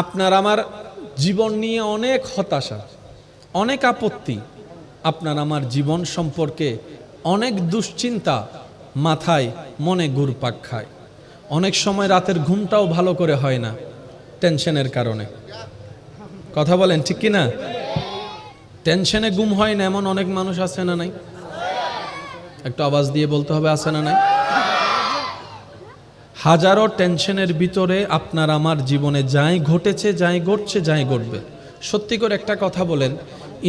আপনার আমার জীবন নিয়ে অনেক হতাশা, অনেক আপত্তি, আপনার আমার জীবন সম্পর্কে অনেক দুশ্চিন্তা মাথায় মনে ঘুরপাক খায়। অনেক সময় রাতের ঘুমটাও ভালো করে হয় না, টেনশনের কারণে। কথা বলেন, ঠিক কি না টেনশনে ঘুম হয় না, এমন অনেক মানুষ আছে না নাই? একটু আওয়াজ দিয়ে বলতে হবে, আছে না নাই? হাজারো টেনশনের ভিতরে আপনার আমার জীবনে যাই ঘটেছে, যাই ঘটছে, যাই ঘটবে। সত্যি করে একটা কথা বলেন,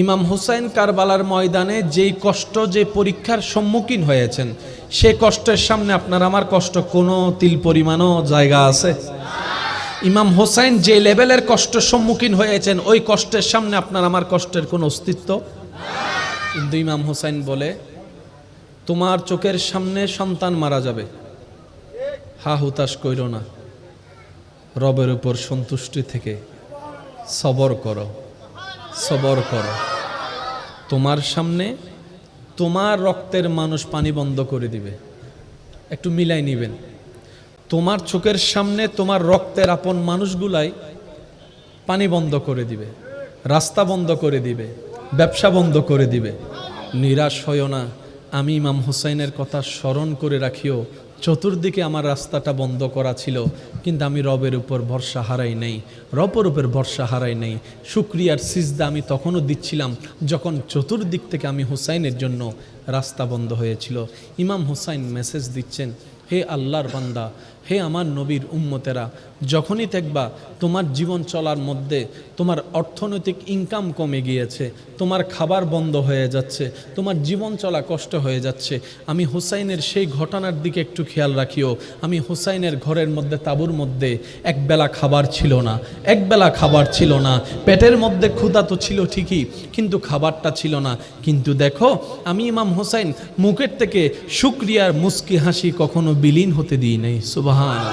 ইমাম হুসাইন কারবালার ময়দানে যেই কষ্ট, যে পরীক্ষার সম্মুখীন হয়েছেন, সে কষ্টের সামনে আপনার আমার কষ্ট কোনো তিল পরিমাণও জায়গা আছে? ইমাম হোসাইন যে লেভেলের কষ্ট সম্মুখীন হয়েছেন, ওই কষ্টের সামনে আপনার আমার কষ্টের কোনো অস্তিত্ব? কিন্তু ইমাম হোসাইন বলে, তোমার চোখের সামনে সন্তান মারা যাবে। হা হুতাশ কইর না। রবের উপর সন্তুষ্টি থেকে সবর করো সবর করো। তোমার সামনে তোমার রক্তের মানুষ পানি বন্ধ করে দিবে। একটু মিলাই নিবেন। তোমার চোখের সামনে তোমার রক্তের আপন মানুষগুলাই পানি বন্ধ করে দিবে, রাস্তা বন্ধ করে দিবে, ব্যবসা বন্ধ করে দিবে। নিরাশ হইও না, আমি ইমাম হুসাইনের কথা স্মরণ করে রাখিও চতুর্দিকে আমার রাস্তাটা বন্ধ করা ছিল, কিন্তু আমি রবের উপর ভরসা হারাই নেই রবের উপর ভরসা হারাই নেই। শুক্রিয়ার সিজদা আমি তখনও দিচ্ছিলাম যখন চতুর্দিক থেকে আমি হুসাইনের জন্য রাস্তা বন্ধ হয়েছিল। ইমাম হুসাইন মেসেজ দিচ্ছেন, হে আল্লাহর বান্দা হে আমার নবীর উম্মতেরা, যখনই দেখবা তোমার জীবন চলার মধ্যে তোমার অর্থনৈতিক ইনকাম কমে গিয়েছে, তোমার খাবার বন্ধ হয়ে যাচ্ছে, তোমার জীবন চলা কষ্ট হয়ে যাচ্ছে, আমি হুসাইনের সেই ঘটনার দিকে একটু খেয়াল রাখিও। আমি হুসাইনের ঘরের মধ্যে, তাঁবুর মধ্যে একবেলা খাবার ছিল না একবেলা খাবার ছিল না। পেটের মধ্যে ক্ষুধা তো ছিল ঠিকই, কিন্তু খাবারটা ছিল না। কিন্তু দেখো, আমি ইমাম হোসাইন মুখের থেকে শুক্রিয়ার মুস্কি হাসি কখনো বিলীন হতে দিই নাই সুবাহান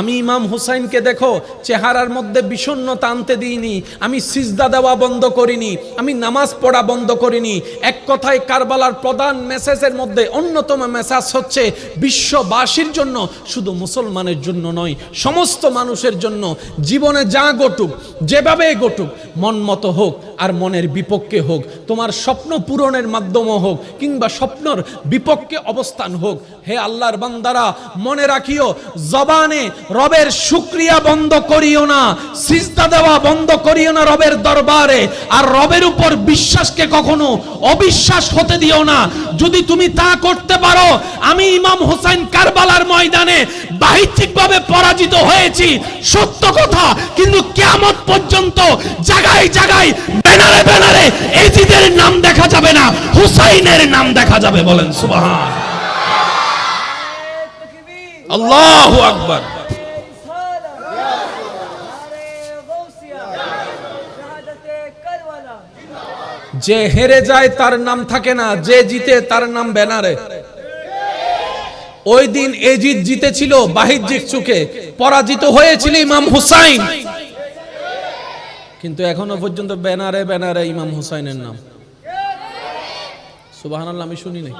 আমি ইমাম হুসাইনকে দেখো, চেহারার মধ্যে বিষণ্ণতা আনতে দিইনি, আমি সিজদা দেওয়া বন্ধ করিনি, আমি নামাজ পড়া বন্ধ করিনি। এক কথায় কারবালার প্রধান মেসেজের মধ্যে অন্যতম মেসেজ হচ্ছে বিশ্ববাসীর জন্য, শুধু মুসলমানের জন্য নয়, সমস্ত মানুষের জন্য। জীবনে যা ঘটুক যেভাবে ঘটুক মন মতো হোক আর মনের বিপক্ষে হোক, তোমার স্বপ্ন পূরণের মাধ্যমও হোক কিংবা স্বপ্নর বিপক্ষে অবস্থান হোক, হে আল্লাহর বান্দারা, মনে রাখিও, জবানে রবের শুক্রিয়া বন্ধ করিও না, সিজদা দেওয়া বন্ধ করিও না রবের দরবারে, আর রবের উপর বিশ্বাসকে কখনো অবিশ্বাস হতে দিও না। যদি তুমি তা করতে পারো, আমি ইমাম হোসেন কারবালার ময়দানে বাহ্যিকভাবে পরাজিত হয়েছি। সত্য কথা, কিন্তু কিয়ামত পর্যন্ত জায়গায় জায়গায় ব্যানারে ব্যানারে এজিদের নাম দেখা যাবে না, হুসাইনের নাম দেখা যাবে বলেন সুবহান। আল্লাহু আকবার। যে হেরে যায় তার নাম থাকে না, যে জিতে তার নাম ব্যানারে। ওই দিন এজিদ জিতেছিল বাহিজ্যিক চুকে। পরাজিত হয়েছিল ইমাম হুসাইন। কিন্তু এখনও পর্যন্ত ব্যানারে ব্যানারে ইমাম হুসাইনের নাম। সুবাহ আমি শুনি নাই।